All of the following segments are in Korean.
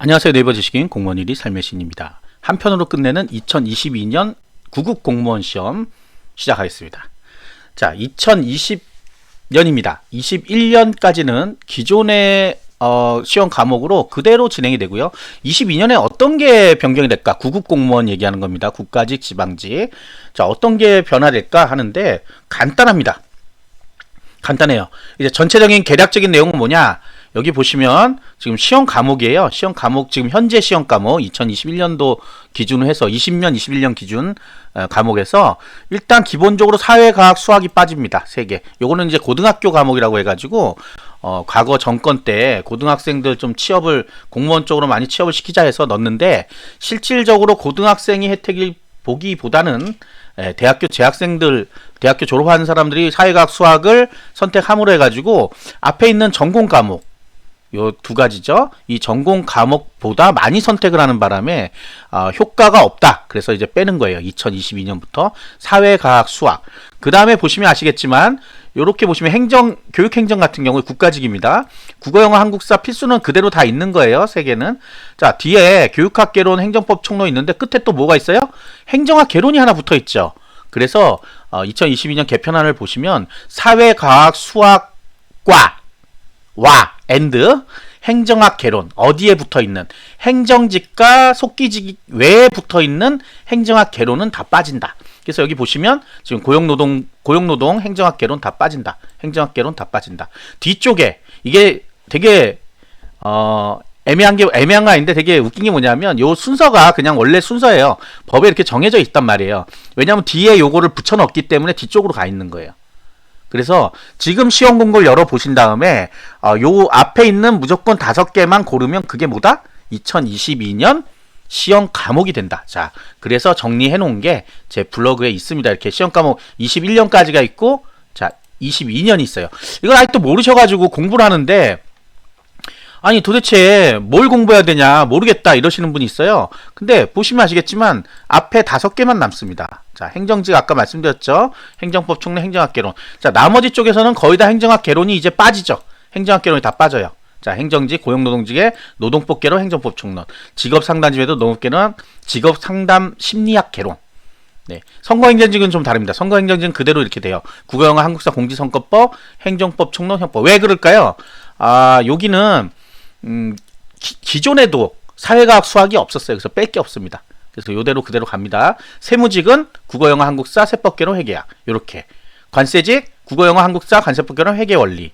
안녕하세요. 네이버 지식인 공무원 1위 삶의 신입니다. 한편으로 끝내는 2022년 구급 공무원 시험 시작하겠습니다. 자, 2020년입니다. 21년까지는 기존의 어, 시험 과목으로 그대로 진행이 되고요. 22년에 어떤 게 변경이 될까? 구급 공무원 얘기하는 겁니다. 국가직, 지방직. 자, 어떤 게 변화될까 하는데 간단합니다. 간단해요. 이제 전체적인 개략적인 내용은 뭐냐? 여기 보시면 지금 시험 과목이에요. 시험 과목 지금 현재 시험 과목 2021년도 기준으로 해서 20년, 21년 기준 어, 과목에서 일단 기본적으로 사회과학, 수학이 빠집니다. 세 개. 요거는 이제 고등학교 과목이라고 해 가지고 어, 과거 정권 때 고등학생들 좀 취업을 공무원 쪽으로 많이 취업을 시키자 해서 넣는데 실질적으로 고등학생이 혜택을 보기보다는 예, 대학교 재학생들, 대학교 졸업한 사람들이 사회과학 수학을 선택함으로 해가지고 앞에 있는 전공 과목, 요 두 가지죠. 이 전공 과목보다 많이 선택을 하는 바람에 어, 효과가 없다. 그래서 이제 빼는 거예요. 2022년부터 사회과학 수학. 그 다음에 보시면 아시겠지만 요렇게 보시면 행정 교육 행정 같은 경우에 국가직입니다. 국어 영어 한국사 필수는 그대로 다 있는 거예요. 세 개는. 자, 뒤에 교육학 개론 행정법 총론 있는데 끝에 또 뭐가 있어요? 행정학 개론이 하나 붙어 있죠. 그래서 어, 2022년 개편안을 보시면 사회과학 수학과 와 앤드 행정학 개론 어디에 붙어 있는 행정직과 속기직 외에 붙어 있는 행정학 개론은 다 빠진다. 그래서 여기 보시면 지금 고용노동 고용노동 행정학 개론 다 빠진다. 행정학 개론 다 빠진다. 뒤쪽에 이게 되게 어 애매한 게 애매한 거 아닌데 되게 웃긴 게 뭐냐면 요 순서가 그냥 원래 순서예요. 법에 이렇게 정해져 있단 말이에요. 왜냐하면 뒤에 요거를 붙여 넣기 때문에 뒤쪽으로 가 있는 거예요. 그래서 지금 시험 공고를 열어 보신 다음에 어, 요 앞에 있는 무조건 다섯 개만 고르면 그게 뭐다? 2022년 시험 과목이 된다. 자, 그래서 정리해 놓은 게 제 블로그에 있습니다. 이렇게 시험 과목 21년까지가 있고 자, 22년이 있어요. 이걸 아직도 모르셔가지고 공부를 하는데 아니 도대체 뭘 공부해야 되냐 모르겠다 이러시는 분이 있어요. 근데 보시면 아시겠지만 앞에 다섯 개만 남습니다. 자 행정직 아까 말씀드렸죠. 행정법 총론 행정학 개론. 자 나머지 쪽에서는 거의 다 행정학 개론이 이제 빠지죠. 행정학 개론이 다 빠져요. 자 행정직 고용노동직의 노동법 개론 행정법 총론. 직업 상담직에도 노동법 개론 직업 상담 심리학 개론. 네. 선거행정직은 좀 다릅니다. 선거행정직은 그대로 이렇게 돼요. 국어영어 한국사 공지선거법 행정법 총론 형법. 왜 그럴까요? 아 여기는 음, 기, 존에도 사회과학 수학이 없었어요. 그래서 뺄 게 없습니다. 그래서 요대로 그대로 갑니다. 세무직은 국어, 영어, 한국사, 세법개론, 회계학. 요렇게. 관세직, 국어, 영어, 한국사, 관세법개론, 회계원리.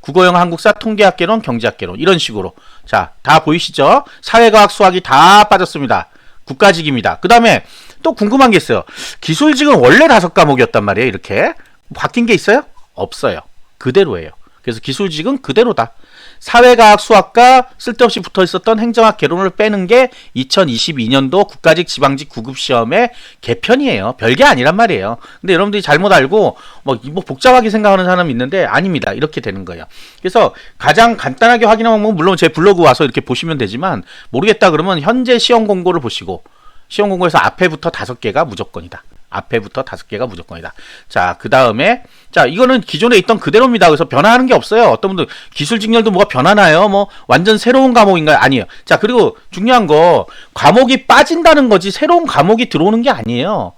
국어, 영어, 한국사, 통계학 개론, 경제학 개론. 이런 식으로. 자, 다 보이시죠? 사회과학 수학이 다 빠졌습니다. 국가직입니다. 그 다음에 또 궁금한 게 있어요. 기술직은 원래 다섯 과목이었단 말이에요. 이렇게. 바뀐 게 있어요? 없어요. 그대로예요. 그래서 기술직은 그대로다. 사회과학 수학과 쓸데없이 붙어 있었던 행정학 개론을 빼는 게 2022년도 국가직 지방직 구급 시험의 개편이에요. 별게 아니란 말이에요. 근데 여러분들이 잘못 알고 뭐, 뭐 복잡하게 생각하는 사람이 있는데 아닙니다. 이렇게 되는 거예요. 그래서 가장 간단하게 확인하면 뭐 물론 제 블로그 와서 이렇게 보시면 되지만 모르겠다 그러면 현재 시험 공고를 보시고 시험 공고에서 앞에부터 다섯 개가 무조건이다. 앞에부터 다섯 개가 무조건이다. 자, 그 다음에, 자, 이거는 기존에 있던 그대로입니다. 그래서 변화하는 게 없어요. 어떤 분들, 기술 직렬도 뭐가 변하나요? 뭐, 완전 새로운 과목인가요? 아니에요. 자, 그리고 중요한 거, 과목이 빠진다는 거지, 새로운 과목이 들어오는 게 아니에요.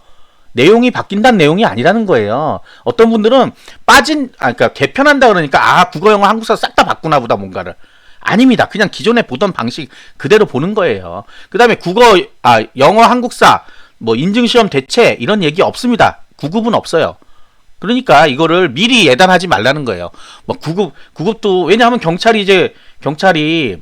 내용이 바뀐다는 내용이 아니라는 거예요. 어떤 분들은 빠진, 아, 그러니까 개편한다 그러니까, 아, 국어, 영어, 한국사 싹 다 바꾸나 보다, 뭔가를. 아닙니다. 그냥 기존에 보던 방식 그대로 보는 거예요. 그 다음에 국어, 아, 영어, 한국사, 뭐 인증시험 대체 이런 얘기 없습니다. 구급은 없어요. 그러니까 이거를 미리 예단하지 말라는 거예요. 뭐 구급 구급도 왜냐하면 경찰이 이제 경찰이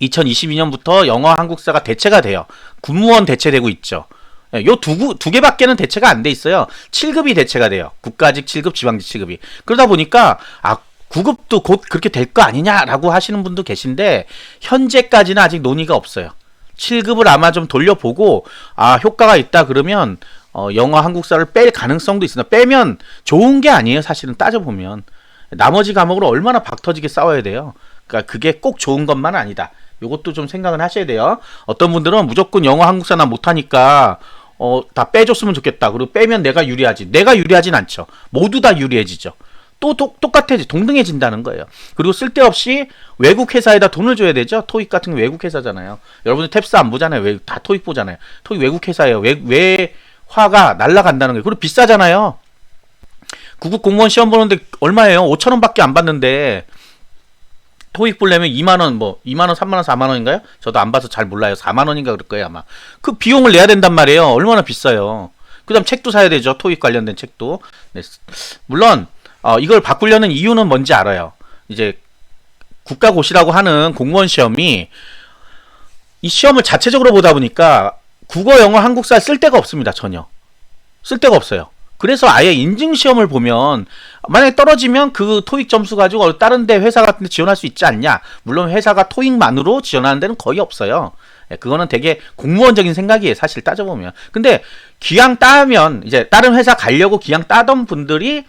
2022년부터 영어 한국사가 대체가 돼요. 군무원 대체되고 있죠. 예, 요두 두 개밖에는 대체가 안 돼 있어요. 7급이 대체가 돼요. 국가직 7급, 지방직 7급이. 그러다 보니까 아 구급도 곧 그렇게 될 거 아니냐라고 하시는 분도 계신데 현재까지는 아직 논의가 없어요. 7급을 아마 좀 돌려보고 아 효과가 있다 그러면 어, 영어 한국사를 뺄 가능성도 있습니다. 빼면 좋은 게 아니에요. 사실은 따져보면 나머지 과목으로 얼마나 박터지게 싸워야 돼요. 그러니까 그게 꼭 좋은 것만 아니다. 요것도 좀 생각을 하셔야 돼요. 어떤 분들은 무조건 영어 한국사 나 못하니까 어, 다 빼줬으면 좋겠다. 그리고 빼면 내가 유리하지. 내가 유리하진 않죠. 모두 다 유리해지죠. 또, 또 똑같아지 동등해진다는 거예요. 그리고 쓸데없이 외국 회사에다 돈을 줘야 되죠. 토익 같은 거 외국 회사잖아요. 여러분들 탭스 안 보잖아요. 외, 다 토익 보잖아요. 토익 외국 회사예요. 외, 외 화가 날라간다는 거예요. 그리고 비싸잖아요. 구급 공무원 시험 보는데 얼마예요? 5천 원밖에 안 받는데 토익 보려면 2만 원, 뭐 2만 원, 3만 원, 4만 원인가요? 저도 안 봐서 잘 몰라요. 4만 원인가 그럴 거예요 아마. 그 비용을 내야 된단 말이에요. 얼마나 비싸요. 그다음 책도 사야 되죠. 토익 관련된 책도. 네. 물론 어, 이걸 바꾸려는 이유는 뭔지 알아요. 이제 국가고시라고 하는 공무원 시험이 이 시험을 자체적으로 보다 보니까 국어, 영어, 한국사 쓸 데가 없습니다. 전혀. 쓸 데가 없어요. 그래서 아예 인증 시험을 보면 만약에 떨어지면 그 토익 점수 가지고 다른 데 회사 같은 데 지원할 수 있지 않냐. 물론 회사가 토익만으로 지원하는 데는 거의 없어요. 예, 그거는 되게 공무원적인 생각이에요. 사실 따져보면. 근데 기왕 따면 이제 다른 회사 가려고 기왕 따던 분들이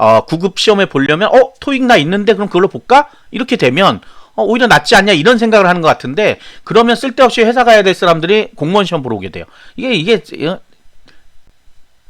어, 구급 시험에 보려면 어 토익 나 있는데 그럼 그걸로 볼까? 이렇게 되면 어, 오히려 낫지 않냐 이런 생각을 하는 것 같은데 그러면 쓸데없이 회사 가야 될 사람들이 공무원 시험 보러 오게 돼요. 이게 이게 어,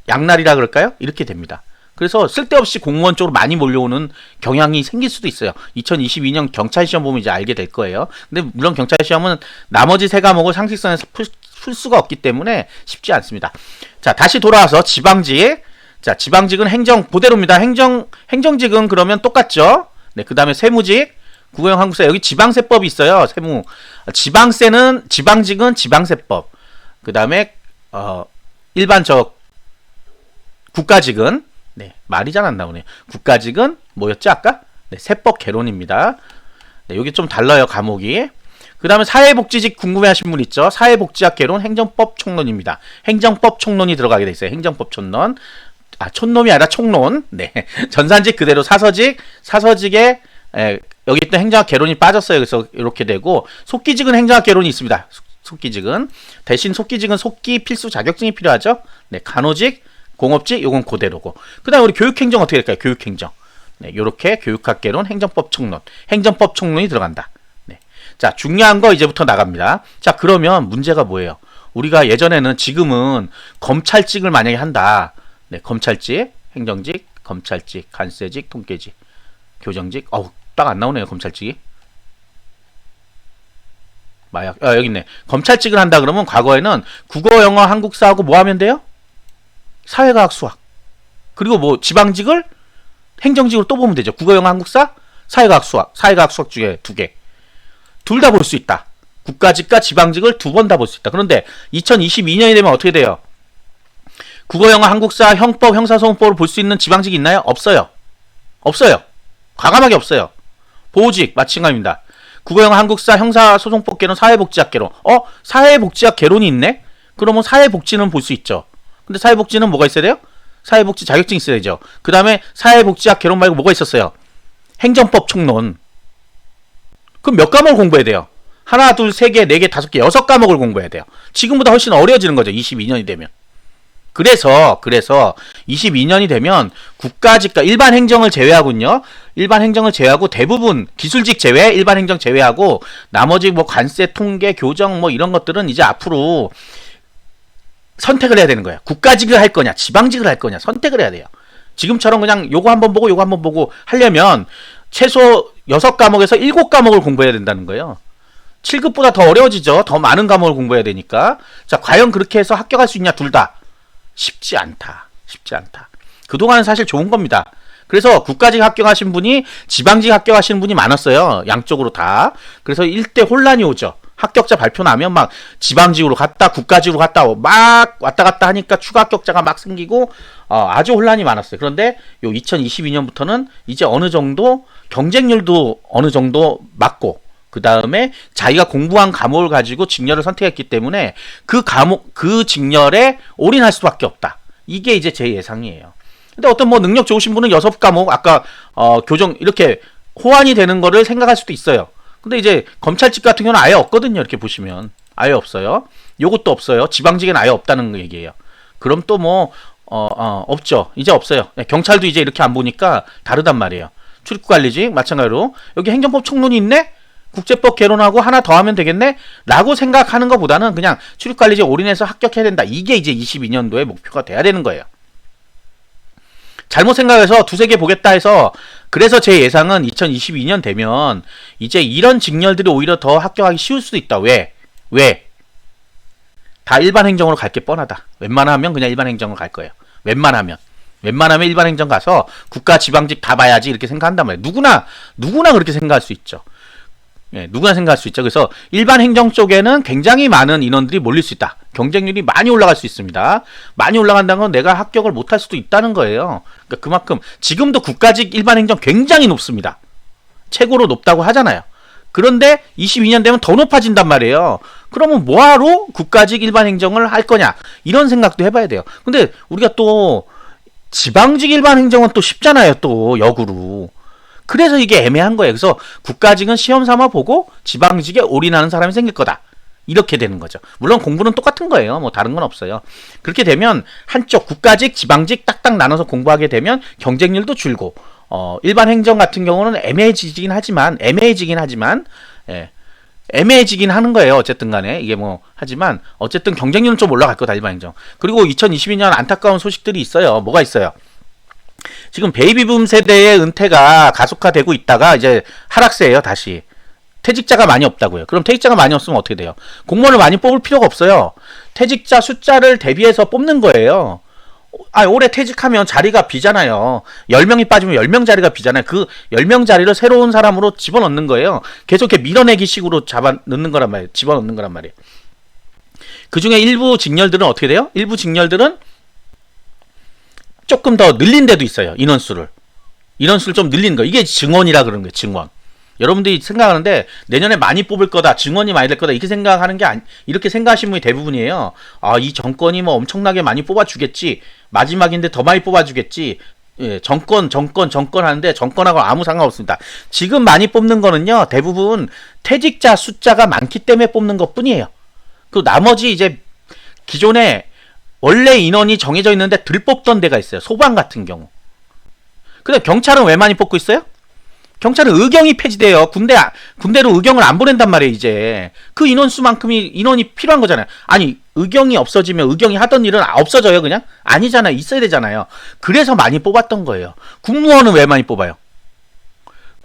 양날이라 그럴까요? 이렇게 됩니다. 그래서 쓸데없이 공무원 쪽으로 많이 몰려오는 경향이 생길 수도 있어요. 2022년 경찰 시험 보면 이제 알게 될 거예요. 근데 물론 경찰 시험은 나머지 세 과목을 상식선에서 풀, 풀 수가 없기 때문에 쉽지 않습니다. 자, 다시 돌아와서 지방직. 자, 지방직은 행정 그대로입니다. 행정 행정직은 그러면 똑같죠. 네, 그다음에 세무직, 국어형 한국사 여기 지방세법이 있어요. 세무. 지방세는 지방직은 지방세법. 그다음에 어 일반 저 국가직은 네, 말이 잘 안 나오네요. 국가직은 뭐였지 아까? 네, 세법 개론입니다. 네, 여기 좀 달라요 과목이. 그 다음에 사회복지직 궁금해하신 분 있죠? 사회복지학 개론 행정법 총론입니다. 행정법 총론이 들어가게 돼 있어요. 행정법 총론. 아 촌놈이 아니라 총론. 네, 전산직 그대로 사서직, 사서직에 에, 여기 또 행정학 개론이 빠졌어요. 그래서 이렇게 되고 속기직은 행정학 개론이 있습니다. 속- 속기직은 대신 속기직은 속기 필수 자격증이 필요하죠. 네, 간호직, 공업직 요건 그대로고. 그다음 우리 교육행정 어떻게 될까요? 교육행정. 네, 요렇게 교육학 개론, 행정법 총론, 행정법 총론이 들어간다. 네. 자, 중요한 거 이제부터 나갑니다. 자, 그러면 문제가 뭐예요? 우리가 예전에는 지금은 검찰직을 만약에 한다. 네, 검찰직, 행정직, 검찰직, 간세직, 통계직, 교정직. 어우, 딱 안 나오네요, 검찰직이. 마약. 아, 여기 있네. 검찰직을 한다 그러면 과거에는 국어, 영어, 한국사하고 뭐 하면 돼요? 사회과학 수학 그리고 뭐 지방직을 행정직으로 또 보면 되죠 국어 영어 한국사 사회과학 수학 사회과학 수학 중에 두 개 둘 다 볼 수 있다 국가직과 지방직을 두 번 다 볼 수 있다 그런데 2022년이 되면 어떻게 돼요 국어 영어 한국사 형법 형사소송법을 볼 수 있는 지방직이 있나요 없어요 없어요 과감하게 없어요 보호직 마찬가지입니다 국어 영어 한국사 형사소송법 개론 사회복지학 개론 어 사회복지학 개론이 있네 그러면 사회복지는 볼 수 있죠 근데 사회복지는 뭐가 있어야 돼요? 사회복지 자격증 있어야 되죠. 그 다음에 사회복지학 개론 말고 뭐가 있었어요? 행정법 총론. 그럼 몇 과목을 공부해야 돼요? 하나, 둘, 세 개, 네 개, 다섯 개, 여섯 과목을 공부해야 돼요. 지금보다 훨씬 어려워지는 거죠. 22년이 되면. 그래서, 그래서 22년이 되면 국가직과 일반 행정을 제외하군요. 일반 행정을 제외하고 대부분 기술직 제외, 일반 행정 제외하고 나머지 뭐 관세, 통계, 교정 뭐 이런 것들은 이제 앞으로 선택을 해야 되는 거예요. 국가직을 할 거냐, 지방직을 할 거냐 선택을 해야 돼요. 지금처럼 그냥 요거 한번 보고 요거 한번 보고 하려면 최소 6과목에서 7과목을 공부해야 된다는 거예요. 7급보다 더 어려워지죠. 더 많은 과목을 공부해야 되니까. 자, 과연 그렇게 해서 합격할 수 있냐, 둘 다. 쉽지 않다. 쉽지 않다. 그동안은 사실 좋은 겁니다. 그래서 국가직 합격하신 분이 지방직 합격하시는 분이 많았어요. 양쪽으로 다. 그래서 일대 혼란이 오죠. 합격자 발표 나면 막 지방직으로 갔다 국가직으로 갔다 막 왔다 갔다 하니까 추가 합격자가 막 생기고 어, 아주 혼란이 많았어요. 그런데 요 2022년부터는 이제 어느 정도 경쟁률도 어느 정도 맞고 그 다음에 자기가 공부한 과목을 가지고 직렬을 선택했기 때문에 그 과목 그 직렬에 올인할 수밖에 없다. 이게 이제 제 예상이에요. 근데 어떤 뭐 능력 좋으신 분은 여섯 과목 아까 어, 교정 이렇게 호환이 되는 거를 생각할 수도 있어요. 근데 이제 검찰직 같은 경우는 아예 없거든요. 이렇게 보시면 아예 없어요. 요것도 없어요. 지방직엔 아예 없다는 얘기예요. 그럼 또뭐 어, 어, 없죠. 이제 없어요. 네, 경찰도 이제 이렇게 안 보니까 다르단 말이에요. 출입관리직 마찬가지로 여기 행정법 총론이 있네. 국제법 개론하고 하나 더 하면 되겠네? 라고 생각하는 것보다는 그냥 출입관리직 올인해서 합격해야 된다. 이게 이제 22년도의 목표가 돼야 되는 거예요. 잘못 생각해서 두세 개 보겠다 해서 그래서 제 예상은 2022년 되면 이제 이런 직렬들이 오히려 더 합격하기 쉬울 수도 있다. 왜? 왜? 다 일반 행정으로 갈 게 뻔하다. 웬만하면 그냥 일반 행정으로 갈 거예요. 웬만하면. 웬만하면 일반 행정 가서 국가 지방직 다 봐야지 이렇게 생각한단 말이에요. 누구나 누구나 그렇게 생각할 수 있죠. 예, 누구나 생각할 수 있죠. 그래서 일반 행정 쪽에는 굉장히 많은 인원들이 몰릴 수 있다. 경쟁률이 많이 올라갈 수 있습니다. 많이 올라간다는 건 내가 합격을 못할 수도 있다는 거예요. 그러니까 그만큼 지금도 국가직 일반 행정 굉장히 높습니다. 최고로 높다고 하잖아요. 그런데 22년 되면 더 높아진단 말이에요. 그러면 뭐하러 국가직 일반 행정을 할 거냐? 이런 생각도 해봐야 돼요. 근데 우리가 또 지방직 일반 행정은 또 쉽잖아요. 또 역으로. 그래서 이게 애매한 거예요. 그래서 국가직은 시험 삼아 보고 지방직에 올인하는 사람이 생길 거다. 이렇게 되는 거죠. 물론 공부는 똑같은 거예요. 뭐 다른 건 없어요. 그렇게 되면 한쪽 국가직, 지방직 딱딱 나눠서 공부하게 되면 경쟁률도 줄고 어, 일반 행정 같은 경우는 애매해지긴 하지만 애매해지긴 하지만 예. 애매해지긴 하는 거예요. 어쨌든 간에 이게 뭐 하지만 어쨌든 경쟁률은 좀 올라갈 거다 일반 행정. 그리고 2022년 안타까운 소식들이 있어요. 뭐가 있어요? 지금 베이비붐 세대의 은퇴가 가속화되고 있다가 이제 하락세예요, 다시. 퇴직자가 많이 없다고요. 그럼 퇴직자가 많이 없으면 어떻게 돼요? 공무원을 많이 뽑을 필요가 없어요. 퇴직자 숫자를 대비해서 뽑는 거예요. 아, 올해 퇴직하면 자리가 비잖아요. 10명이 빠지면 10명 자리가 비잖아요. 그 10명 자리를 새로운 사람으로 집어넣는 거예요. 계속 이렇게 밀어내기 식으로 잡아 넣는 거란 말이에요. 집어넣는 거란 말이에요. 그 중에 일부 직렬들은 어떻게 돼요? 일부 직렬들은 조금 더 늘린 데도 있어요. 인원수를. 인원수를 좀 늘린 거. 이게 증원이라 그러는 거예요. 증원. 여러분들이 생각하는데 내년에 많이 뽑을 거다. 증원이 많이 될 거다. 이렇게 생각하는 게 아니, 이렇게 생각하시는 분이 대부분이에요. 아, 이 정권이 뭐 엄청나게 많이 뽑아 주겠지. 마지막인데 더 많이 뽑아 주겠지. 예, 정권, 정권, 정권 하는데 정권하고 아무 상관없습니다. 지금 많이 뽑는 거는요, 대부분 퇴직자 숫자가 많기 때문에 뽑는 것 뿐이에요. 그 나머지 이제 기존에 원래 인원이 정해져 있는데 들 뽑던 데가 있어요. 소방 같은 경우. 근데 경찰은 왜 많이 뽑고 있어요? 경찰은 의경이 폐지돼요. 군대 군대로 의경을 안 보낸단 말이에요. 이제 그 인원수만큼이 인원이 필요한 거잖아요. 아니 의경이 없어지면 의경이 하던 일은 없어져요. 그냥 아니잖아요. 있어야 되잖아요. 그래서 많이 뽑았던 거예요. 국무원은 왜 많이 뽑아요?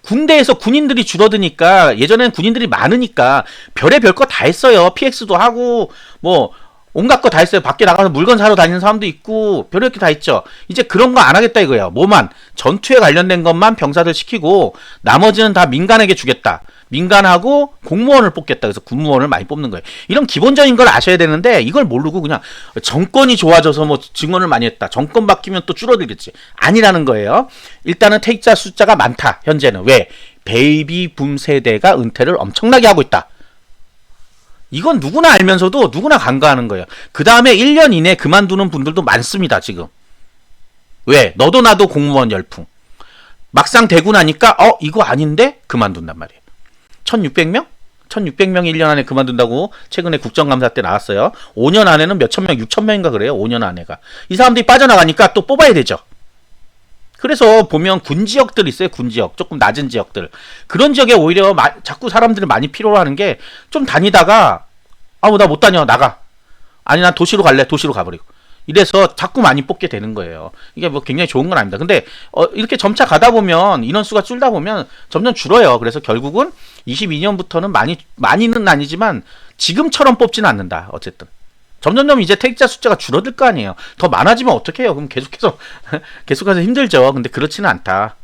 군대에서 군인들이 줄어드니까 예전에는 군인들이 많으니까 별의 별 거 다 했어요. PX도 하고 뭐 온갖 거다 했어요. 밖에 나가서 물건 사러 다니는 사람도 있고 별의별 게다 있죠. 이제 그런 거 안 하겠다 이거예요. 뭐만 전투에 관련된 것만 병사들 시키고 나머지는 다 민간에게 주겠다. 민간하고 공무원을 뽑겠다. 그래서 군무원을 많이 뽑는 거예요. 이런 기본적인 걸 아셔야 되는데 이걸 모르고 그냥 정권이 좋아져서 뭐 증언을 많이 했다. 정권 바뀌면 또 줄어들겠지. 아니라는 거예요. 일단은 퇴직자 숫자가 많다. 현재는 왜? 베이비 붐 세대가 은퇴를 엄청나게 하고 있다. 이건 누구나 알면서도 누구나 간과하는 거예요. 그 다음에 1년 이내 그만두는 분들도 많습니다, 지금. 왜? 너도 나도 공무원 열풍. 막상 되고 나니까, 어, 이거 아닌데? 그만둔단 말이에요. 1600명? 1600명이 1년 안에 그만둔다고 최근에 국정감사 때 나왔어요. 5년 안에는 몇천 명, 6천 명인가 그래요. 5년 안에가. 이 사람들이 빠져나가니까 또 뽑아야 되죠. 그래서 보면 군 지역들 있어요. 군 지역. 조금 낮은 지역들. 그런 지역에 오히려 마, 자꾸 사람들을 많이 필요로 하는 게 좀 다니다가 아우 나 못 다녀 나가. 아니 난 도시로 갈래. 도시로 가버리고. 이래서 자꾸 많이 뽑게 되는 거예요. 이게 뭐 굉장히 좋은 건 아닙니다. 근데 어, 이렇게 점차 가다 보면 인원수가 줄다 보면 점점 줄어요. 그래서 결국은 22년부터는 많이 많이는 아니지만 지금처럼 뽑지는 않는다. 어쨌든. 점점점 이제 퇴직자 숫자가 줄어들 거 아니에요. 더 많아지면 어떡해요? 그럼 계속해서 계속해서 힘들죠. 근데 그렇지는 않다.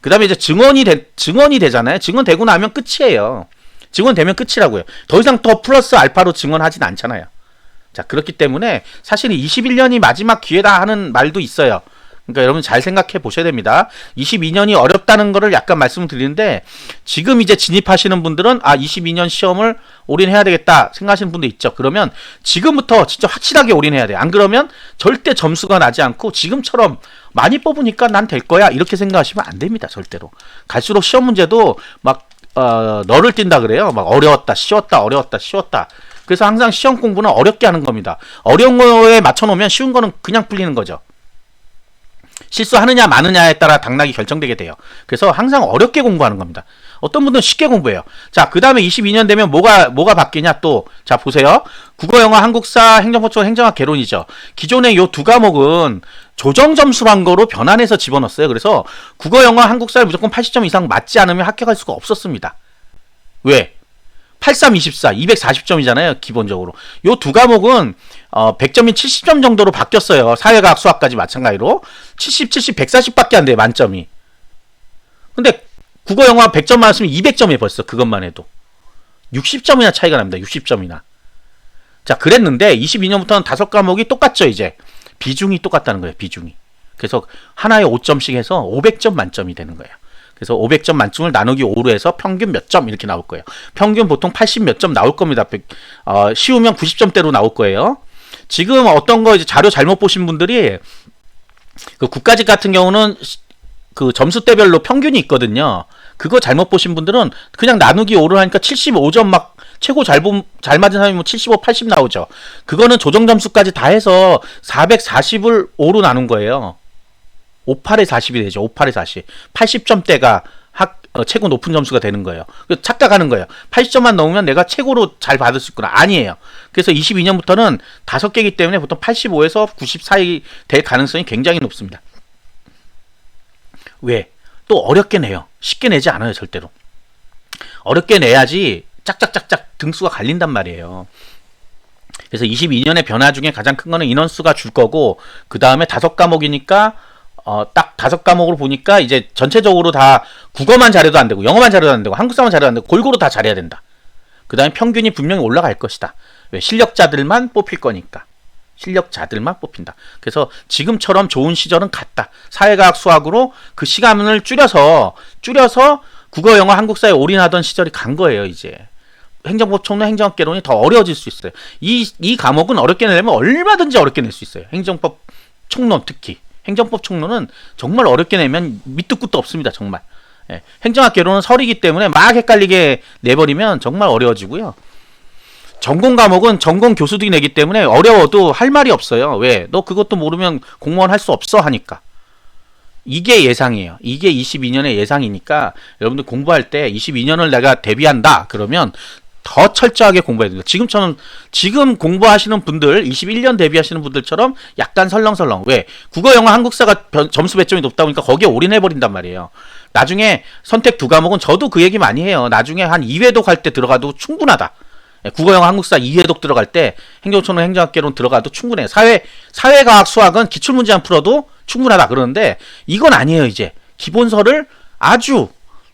그 다음에 이제 증언이 되, 증언이 되잖아요. 증언 되고 나면 끝이에요. 증언 되면 끝이라고요. 더 이상 더 플러스 알파로 증언하진 않잖아요. 자, 그렇기 때문에 사실 21년이 마지막 기회다 하는 말도 있어요. 그러니까 여러분 잘 생각해 보셔야 됩니다. 22년이 어렵다는 거를 약간 말씀을 드리는데 지금 이제 진입하시는 분들은 아 22년 시험을 올인해야 되겠다 생각하시는 분도 있죠. 그러면 지금부터 진짜 확실하게 올인해야 돼. 안 그러면 절대 점수가 나지 않고 지금처럼 많이 뽑으니까 난 될 거야 이렇게 생각하시면 안 됩니다. 절대로. 갈수록 시험 문제도 막 어, 너를 띈다 그래요. 막 어려웠다, 쉬웠다, 어려웠다, 쉬웠다. 그래서 항상 시험 공부는 어렵게 하는 겁니다. 어려운 거에 맞춰 놓으면 쉬운 거는 그냥 풀리는 거죠. 실수하느냐 마느냐에 따라 당락이 결정되게 돼요. 그래서 항상 어렵게 공부하는 겁니다. 어떤 분들은 쉽게 공부해요. 자, 그 다음에 22년 되면 뭐가, 뭐가 바뀌냐 또. 자, 보세요. 국어, 영어, 한국사, 행정법칙, 행정학, 개론이죠. 기존의 요 두 과목은 조정 점수란 거로 변환해서 집어넣었어요. 그래서 국어, 영어, 한국사를 무조건 80점 이상 맞지 않으면 합격할 수가 없었습니다. 왜? 83, 24, 240점이잖아요. 기본적으로. 요 두 과목은 어, 100점이 70점 정도로 바뀌었어요. 사회과학, 수학까지 마찬가지로. 70, 70, 140밖에 안 돼요. 만점이. 근데 국어, 영어 100점 맞았으면 200점이 벌써 그것만 해도. 60점이나 차이가 납니다. 60점이나. 자, 그랬는데 22년부터는 다섯 과목이 똑같죠, 이제. 비중이 똑같다는 거예요, 비중이. 그래서 하나에 5점씩 해서 500점 만점이 되는 거예요. 그래서 500점 만점을 나누기 5로 해서 평균 몇 점 이렇게 나올 거예요. 평균 보통 80 몇 점 나올 겁니다. 어, 쉬우면 90점대로 나올 거예요. 지금 어떤 거 이제 자료 잘못 보신 분들이 그 국가직 같은 경우는 그 점수대별로 평균이 있거든요. 그거 잘못 보신 분들은 그냥 나누기 5를 하니까 75점 막 최고 잘, 본, 잘 맞은 사람이 뭐 75, 80 나오죠. 그거는 조정 점수까지 다 해서 440을 5로 나눈 거예요. 58에 40이 되죠. 58에 40. 80점대가 학, 어, 최고 높은 점수가 되는 거예요. 착각하는 거예요. 80점만 넘으면 내가 최고로 잘 받을 수 있구나. 아니에요. 그래서 22년부터는 5개이기 때문에 보통 85에서 90 사이 될 가능성이 굉장히 높습니다. 왜? 또 어렵게 내요. 쉽게 내지 않아요, 절대로. 어렵게 내야지 짝짝짝짝 등수가 갈린단 말이에요. 그래서 22년의 변화 중에 가장 큰 거는 인원수가 줄 거고 그 다음에 다섯 과목이니까 어, 딱 다섯 과목으로 보니까 이제 전체적으로 다 국어만 잘해도 안 되고 영어만 잘해도 안 되고 한국사만 잘해도 안 되고 골고루 다 잘해야 된다. 그 다음에 평균이 분명히 올라갈 것이다. 왜 실력자들만 뽑힐 거니까. 실력자들만 뽑힌다. 그래서 지금처럼 좋은 시절은 갔다. 사회과학 수학으로 그 시간을 줄여서 줄여서 국어, 영어, 한국사에 올인하던 시절이 간 거예요, 이제. 행정법 총론, 행정학 개론이 더 어려워질 수 있어요. 이, 이 과목은 어렵게 내려면 얼마든지 어렵게 낼 수 있어요. 행정법 총론 특히. 행정법 총론은 정말 어렵게 내면 밑도 끝도 없습니다, 정말. 예. 행정학 개론은 설이기 때문에 막 헷갈리게 내버리면 정말 어려워지고요. 전공 과목은 전공 교수들이 내기 때문에 어려워도 할 말이 없어요. 왜? 너 그것도 모르면 공무원 할 수 없어 하니까. 이게 예상이에요. 이게 22년의 예상이니까 여러분들 공부할 때 22년을 내가 대비한다 그러면 더 철저하게 공부해야 됩니다. 지금처럼 지금 공부하시는 분들 21년 대비하시는 분들처럼 약간 설렁설렁 왜 국어 영어 한국사가 점수 배점이 높다 보니까 거기에 올인해 버린단 말이에요. 나중에 선택 두 과목은 저도 그 얘기 많이 해요. 나중에 한 2회독 할때 들어가도 충분하다. 예, 국어 영어 한국사 2회독 들어갈 때 행정초능 행정학개론 들어가도 충분해요. 사회 사회과학 수학은 기출 문제만 풀어도 충분하다 그러는데 이건 아니에요, 이제. 기본서를 아주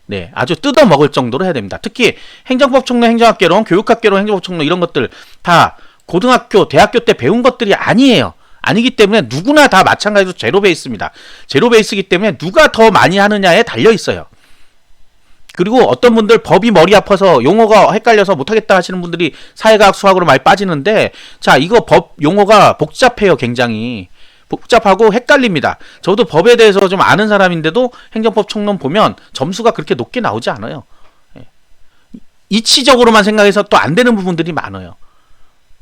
네, 아주 뜯어 먹을 정도로 해야 됩니다. 특히 행정법 총론, 행정학개론, 교육학개론, 행정법 총론 이런 것들 다 고등학교, 대학교 때 배운 것들이 아니에요. 아니기 때문에 누구나 다 마찬가지로 제로 베이스입니다. 제로 베이스이기 때문에 누가 더 많이 하느냐에 달려 있어요. 그리고 어떤 분들 법이 머리 아파서 용어가 헷갈려서 못하겠다 하시는 분들이 사회과학 수학으로 많이 빠지는데 자 이거 법 용어가 복잡해요 굉장히 복잡하고 헷갈립니다. 저도 법에 대해서 좀 아는 사람인데도 행정법 총론 보면 점수가 그렇게 높게 나오지 않아요. 예. 이치적으로만 생각해서 또 안 되는 부분들이 많아요.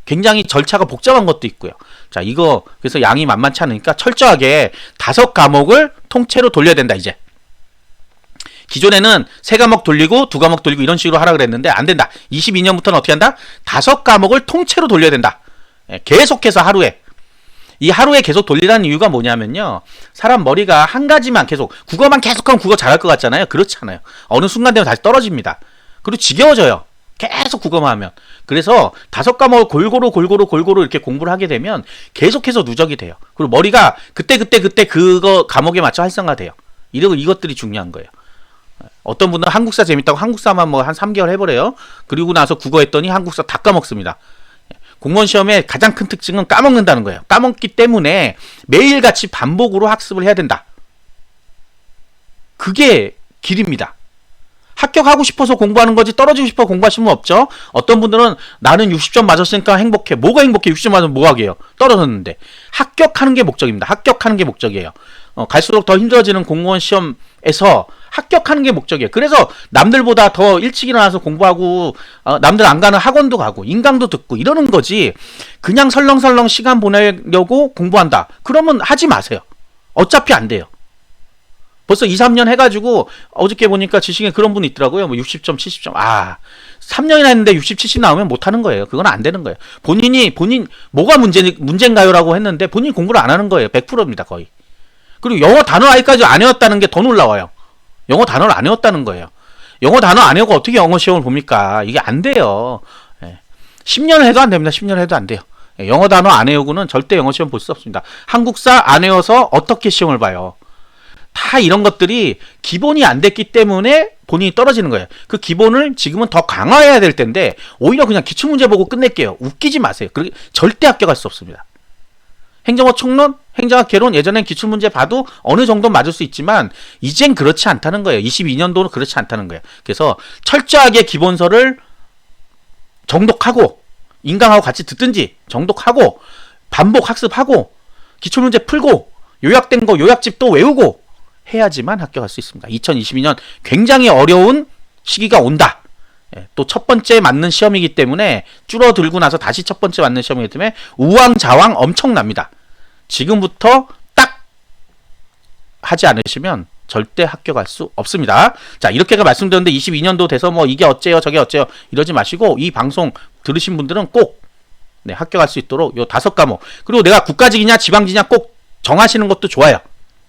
굉장히 절차가 복잡한 것도 있고요. 자, 이거 그래서 양이 만만치 않으니까 철저하게 다섯 과목을 통째로 돌려야 된다 이제. 기존에는 세 과목 돌리고 두 과목 돌리고 이런 식으로 하라 그랬는데 안 된다. 22년부터는 어떻게 한다? 다섯 과목을 통째로 돌려야 된다. 예, 계속해서 하루에 이 하루에 계속 돌리라는 이유가 뭐냐면요. 사람 머리가 한 가지만 계속 국어만 계속하면 국어 잘할 것 같잖아요. 그렇지 않아요. 어느 순간 되면 다시 떨어집니다. 그리고 지겨워져요. 계속 국어만 하면. 그래서 다섯 과목을 골고루 골고루 골고루 이렇게 공부를 하게 되면 계속해서 누적이 돼요. 그리고 머리가 그때 그때 그때 그거 과목에 맞춰 활성화돼요. 이러고 이것들이 중요한 거예요. 어떤 분은 한국사 재밌다고 한국사만 뭐 한 3개월 해버려요. 그리고 나서 국어 했더니 한국사 다 까먹습니다. 공무원 시험의 가장 큰 특징은 까먹는다는 거예요. 까먹기 때문에 매일같이 반복으로 학습을 해야 된다. 그게 길입니다. 합격하고 싶어서 공부하는 거지 떨어지고 싶어 공부하시면 없죠. 어떤 분들은 나는 60점 맞았으니까 행복해. 뭐가 행복해? 60점 맞으면 뭐 하게요? 떨어졌는데. 합격하는 게 목적입니다. 합격하는 게 목적이에요. 어, 갈수록 더 힘들어지는 공무원 시험에서 합격하는 게 목적이에요. 그래서 남들보다 더 일찍 일어나서 공부하고 어, 남들 안 가는 학원도 가고 인강도 듣고 이러는 거지. 그냥 설렁설렁 시간 보내려고 공부한다. 그러면 하지 마세요. 어차피 안 돼요. 벌써 2, 3년 해가지고 어저께 보니까 지식에 그런 분이 있더라고요. 뭐 60점, 70점. 아, 3년이나 했는데 60, 70 나오면 못하는 거예요. 그건 안 되는 거예요. 본인이 본인 뭐가 문제 문제인가요라고 했는데 본인 공부를 안 하는 거예요. 100%입니다 거의. 그리고 영어 단어 아이까지 안 외웠다는 게 더 놀라워요. 영어 단어를 안 외웠다는 거예요. 영어 단어 안 외우고 어떻게 영어 시험을 봅니까? 이게 안 돼요. 예. 10년을 해도 안 됩니다. 10년 해도 안 돼요. 예, 영어 단어 안 외우고는 절대 영어 시험 볼 수 없습니다. 한국사 안 외워서 어떻게 시험을 봐요? 다 이런 것들이 기본이 안 됐기 때문에 본인이 떨어지는 거예요. 그 기본을 지금은 더 강화해야 될 텐데 오히려 그냥 기출 문제 보고 끝낼게요. 웃기지 마세요. 그렇게 절대 합격할 수 없습니다. 행정어 총론, 행정학 개론 예전엔 기출 문제 봐도 어느 정도 맞을 수 있지만 이젠 그렇지 않다는 거예요. 22년도는 그렇지 않다는 거예요. 그래서 철저하게 기본서를 정독하고 인강하고 같이 듣든지 정독하고 반복 학습하고 기출 문제 풀고 요약된 거 요약집 또 외우고 해야지만 합격할 수 있습니다. 2022년 굉장히 어려운 시기가 온다. 또 첫 번째 맞는 시험이기 때문에 줄어들고 나서 다시 첫 번째 맞는 시험이기 때문에 우왕좌왕 엄청납니다. 지금부터 딱 하지 않으시면 절대 합격할 수 없습니다. 자, 이렇게가 말씀드렸는데 22년도 돼서 뭐 이게 어째요, 저게 어째요 이러지 마시고 이 방송 들으신 분들은 꼭 네, 합격할 수 있도록 요 다섯 과목 그리고 내가 국가직이냐 지방직이냐 꼭 정하시는 것도 좋아요.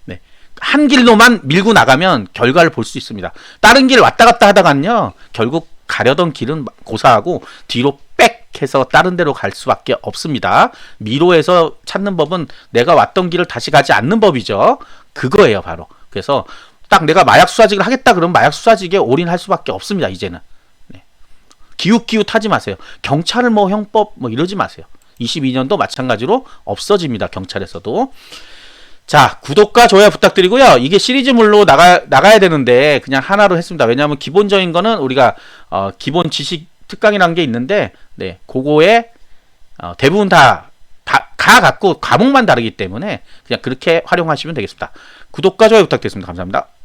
네. 한 길로만 밀고 나가면 결과를 볼 수 있습니다. 다른 길 왔다 갔다 하다간요. 결국 가려던 길은 고사하고 뒤로 빽 해서 다른 데로 갈 수밖에 없습니다. 미로에서 찾는 법은 내가 왔던 길을 다시 가지 않는 법이죠. 그거예요, 바로. 그래서 딱 내가 마약 수사직을 하겠다 그러면 마약 수사직에 올인할 수밖에 없습니다, 이제는. 네. 기웃기웃하지 마세요. 경찰을 뭐 형법 뭐 이러지 마세요. 22년도 마찬가지로 없어집니다, 경찰에서도. 자, 구독과 좋아요 부탁드리고요. 이게 시리즈물로 나가, 나가야 되는데, 그냥 하나로 했습니다. 왜냐하면 기본적인 거는 우리가, 어, 기본 지식 특강이라는 게 있는데, 네, 그거에, 어, 대부분 다, 다, 가 갖고 과목만 다르기 때문에, 그냥 그렇게 활용하시면 되겠습니다. 구독과 좋아요 부탁드리겠습니다. 감사합니다.